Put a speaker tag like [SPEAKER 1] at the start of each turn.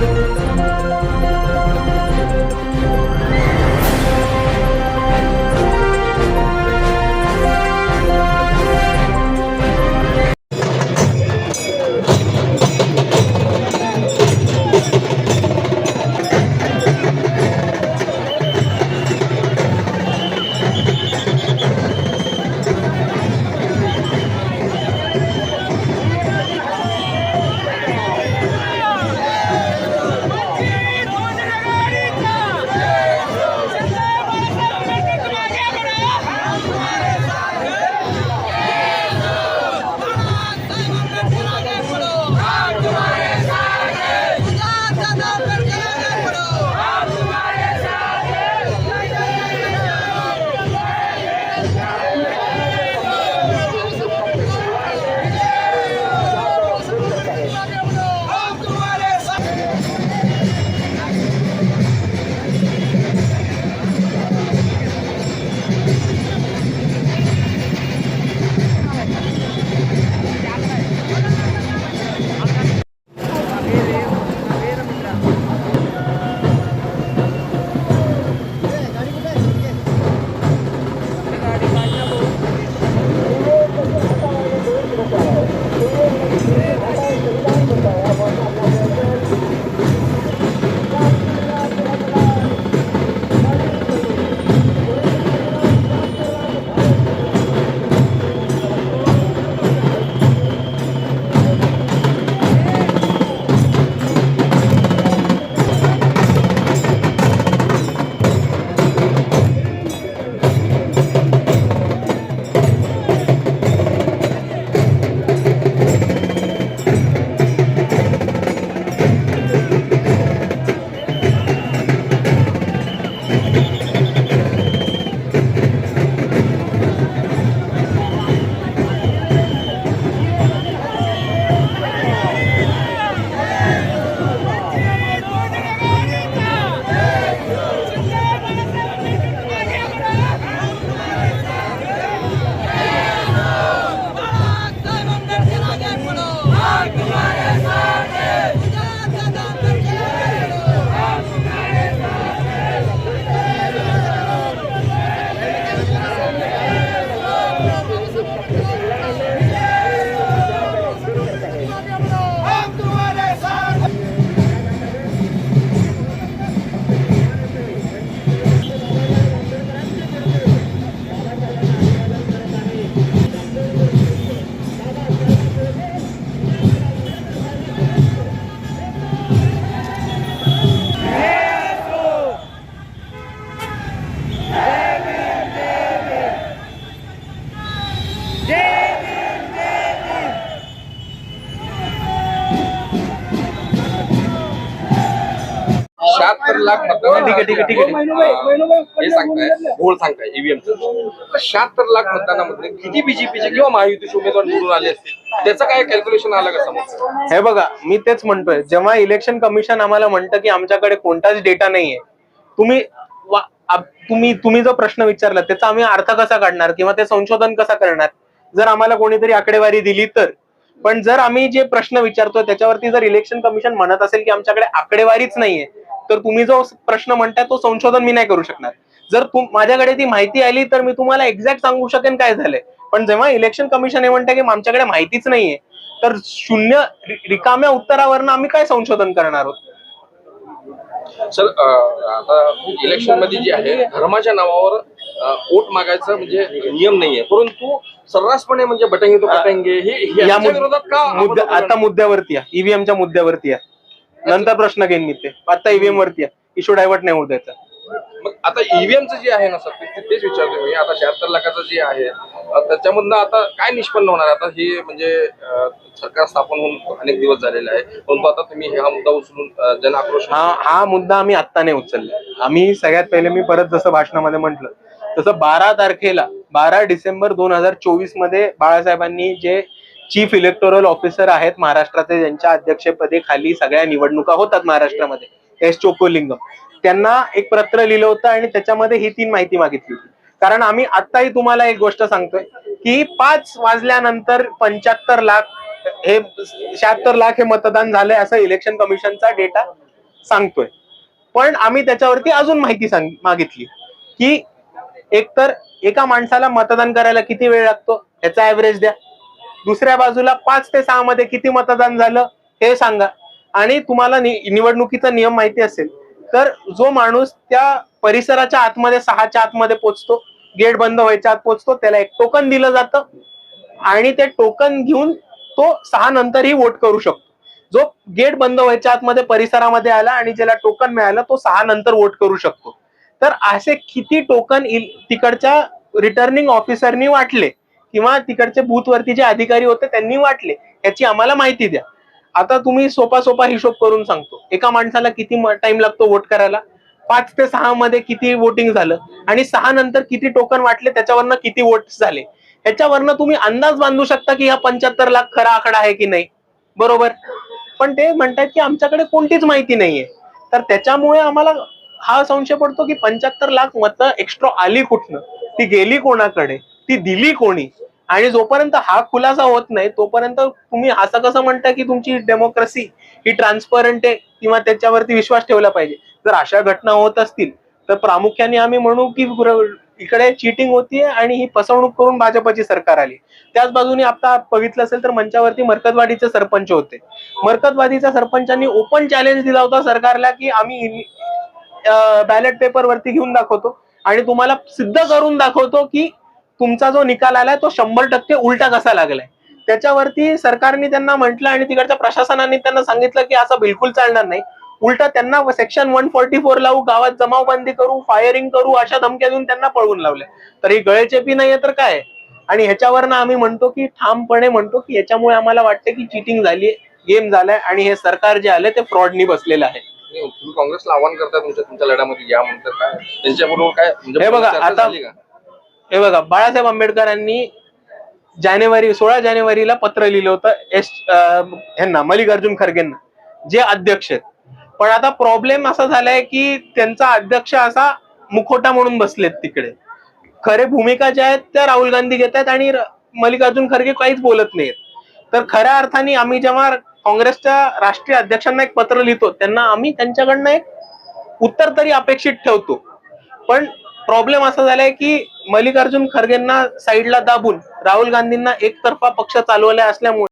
[SPEAKER 1] शहात्तर लाख मतदान
[SPEAKER 2] ठीक आहे, ठीक आहे, ठीक आहे.
[SPEAKER 1] हे सांगताय. गोळ सांगताय ईव्हीएम शहात्तर लाख मतदानामध्ये किती बीजेपीचे किंवा महायुतीचे उमेदवार निवडून आले असतील? त्याचं काय कॅल्क्युलेशन आलं का समोर?
[SPEAKER 2] हे बघा मी तेच म्हणतोय. जेव्हा इलेक्शन कमिशन आम्हाला म्हणतं की आमच्याकडे कोणताच डेटा नाहीये तुम्ही तुम्ही तुम्ही जो प्रश्न विचारला त्याचा आम्ही अर्थ कसा काढणार किंवा ते संशोधन कसा करणार? जर आम्हाला कोणीतरी आकडेवारी दिली तर. पण जर आम्ही जे प्रश्न विचारतोय त्याच्यावरती जर इलेक्शन कमिशन म्हणत असेल की आमच्याकडे आकडेवारीच नाहीये तर तुम्ही जो प्रश्न म्हणताय तो संशोधन मी नाही करू शकणार. जर माझ्याकडे ती माहिती आली तर मी तुम्हाला एक्झॅक्ट सांगू शकेन काय झालंय. पण जेव्हा इलेक्शन कमिशन हे म्हणतं की आमच्याकडे माहितीच नाहीये तर शून्य रिकाम्या उत्तरावरनं आम्ही काय संशोधन करणार आहोत?
[SPEAKER 1] सर आता इलेक्शनमध्ये जे आहे धर्माच्या नावावर वोट मागायचं म्हणजे नियम नाहीये. परंतु सर्रासपणे म्हणजे बटेंगे तो पटेंगे हे
[SPEAKER 2] आता मुद्द्यावरती या. ईव्हीएमच्या मुद्द्यावरती या. नंतर प्रश्न घेईन मी ते. आता ईव्हीएम वरती या इश्यू डायव्हर्ट नाही होऊ द्यायचा.
[SPEAKER 1] मग आता ईव्हीएमचं जे आहे ना सर ते- तेच विचारतो मी. आता शहात्तर लाखाचं जे आहे अं, त्याच्यामधनं आता काय निष्पन्न होणार आता हे म्हणजे अं, सरकार स्थापन होऊन अनेक दिवस झालेले आहे. परंतु आता तुम्ही हा मुद्दा उचलून अं, जन आक्रोश
[SPEAKER 2] हा हा मुद्दा आम्ही आत्ता नाही उचलला. आम्ही सगळ्यात पहिले मी परत जसं भाषणामध्ये म्हटलं तसं बारा तारखेला बारा डिसेंबर दोन हजार चोवीसमध्ये बाळासाहेबांनी जे चीफ इलेक्टोरल ऑफिसर आहेत महाराष्ट्राचे ज्यांच्या अध्यक्षपदी खाली सगळ्या निवडणुका होतात महाराष्ट्रामध्ये. एस चोकोलिंगम. त्यांना एक पत्र लिहिलं होतं आणि त्याच्यामध्ये ही तीन माहिती मागितली होती. कारण आम्ही आत्ताही तुम्हाला एक गोष्ट सांगतोय की पाच वाजल्यानंतर पंच्याहत्तर लाख हे शहात्तर लाख हे मतदान झालंय असं इलेक्शन कमिशनचा डेटा सांगतोय. पण आम्ही त्याच्यावरती अजून माहिती सांग मागितली की एकतर एका माणसाला मतदान करायला किती वेळ लागतो? याचा ऍव्हरेज द्या. दुसऱ्या बाजूला पाच ते सहा मध्ये किती मतदान झालं हे सांगा. आणि तुम्हाला नि- निवडणुकीचा नियम माहिती असेल तर जो माणूस त्या परिसराच्या आतमध्ये सहाच्या आतमध्ये पोचतो गेट बंद व्हायच्या आत पोचतो त्याला एक टोकन दिलं जातं. आणि ते टोकन घेऊन तो सहा नंतरही वोट करू शकतो. जो गेट बंद व्हायच्या आतमध्ये परिसरामध्ये आला आणि ज्याला टोकन मिळालं तो सहा नंतर वोट करू शकतो. तर असे किती टोकन तिकडच्या रिटर्निंग ऑफिसरनी वाटले किंवा तिकडचे बूथवरती जे अधिकारी होते त्यांनी वाटले याची आम्हाला माहिती द्या. आता तुम्ही सोपा सोपा हिशोब करून सांगतो. एका माणसाला किती टाइम लागतो वोट करायला? पाच ते सहा मध्ये किती वोटिंग झालं? आणि सहा नंतर किती टोकन वाटले? त्याच्यावरनं किती वोट झाले? ह्याच्यावरनं तुम्ही अंदाज बांधू शकता की हा पंच्याहत्तर लाख खरा आकडा आहे की नाही? बरोबर? पण ते म्हणतात की आमच्याकडे कोणतीच माहिती नाहीये. तर त्याच्यामुळे आम्हाला हा संशय पडतो की पंच्याहत्तर लाख मतं एक्स्ट्रा आली कुठनं? ती गेली कोणाकडे? ती दिली कोणी? आणि जोपर्यंत हा खुलासा होत नाही तोपर्यंत तुम्ही असं कसं म्हणता की तुमची डेमोक्रेसी ही ट्रान्सपरंट आहे किंवा त्याच्यावरती विश्वास ठेवला पाहिजे? जर अशा घटना होत असतील तर प्रामुख्याने आम्ही म्हणू की इकडे चिटिंग होतीये आणि ही फसवणूक करून भाजपची सरकार आली. त्याच बाजूने आता बघितलं असेल तर मंचावरती मरकजवाडीचे सरपंच होते. मरकजवाडीच्या सरपंचांनी ओपन चॅलेंज दिला होता सरकारला की आम्ही बॅलेट पेपर वरती घेऊन दाखवतो. आणि तुम्हाला सिद्ध करून दाखवतो की तुमचा जो निकाल आलाय तो शंभर टक्के उलटा कसा लागलाय? त्याच्यावरती सरकारने त्यांना म्हटलं आणि तिकडच्या प्रशासनाने त्यांना सांगितलं की असं बिलकुल चालणार नाही. उलटा त्यांना सेक्शन वन फोर्टी फोर लावू गावात जमावबंदी करू फायरिंग करू अशा धमक्या देऊन त्यांना पळवून लावल्या. तर ही गळेचेपी नाहीये तर काय? आणि ह्याच्यावरनं आम्ही म्हणतो की ठामपणे म्हणतो की याच्यामुळे आम्हाला वाटते की चिटिंग झाली गेम झालाय आणि हे सरकार जे आले ते फ्रॉडनी बसलेलं आहे.
[SPEAKER 1] तुम्ही काँग्रेसला आव्हान करता तुमच्या तुमच्या लढ्यामध्ये या म्हणतात काय? त्यांच्याबरोबर काय म्हणजे
[SPEAKER 2] हे बघा, आता-? हे बघा बाळासाहेब आंबेडकरांनी जानेवारी सोळा जानेवारीला पत्र लिहिलं होतं एस ह्यांना मल्लिकार्जुन खरगेंना जे अध्यक्ष आहेत. पण आता प्रॉब्लेम असा झालाय की त्यांचा अध्यक्ष असा मुखोटा म्हणून बसलेत तिकडे. खरे भूमिका ज्या आहेत त्या राहुल गांधी घेत आहेत आणि मल्लिकार्जुन खरगे काहीच बोलत नाहीत तर खऱ्या अर्थाने आम्ही जेव्हा काँग्रेसच्या राष्ट्रीय अध्यक्षांना एक पत्र लिहितो त्यांना आम्ही त्यांच्याकडनं एक उत्तर तरी अपेक्षित ठेवतो. पण प्रॉब्लेम असा झालाय की मल्लिकार्जुन खरगेंना साईडला दाबून राहुल गांधींना एकतर्फा पक्ष चालवला असल्यामुळे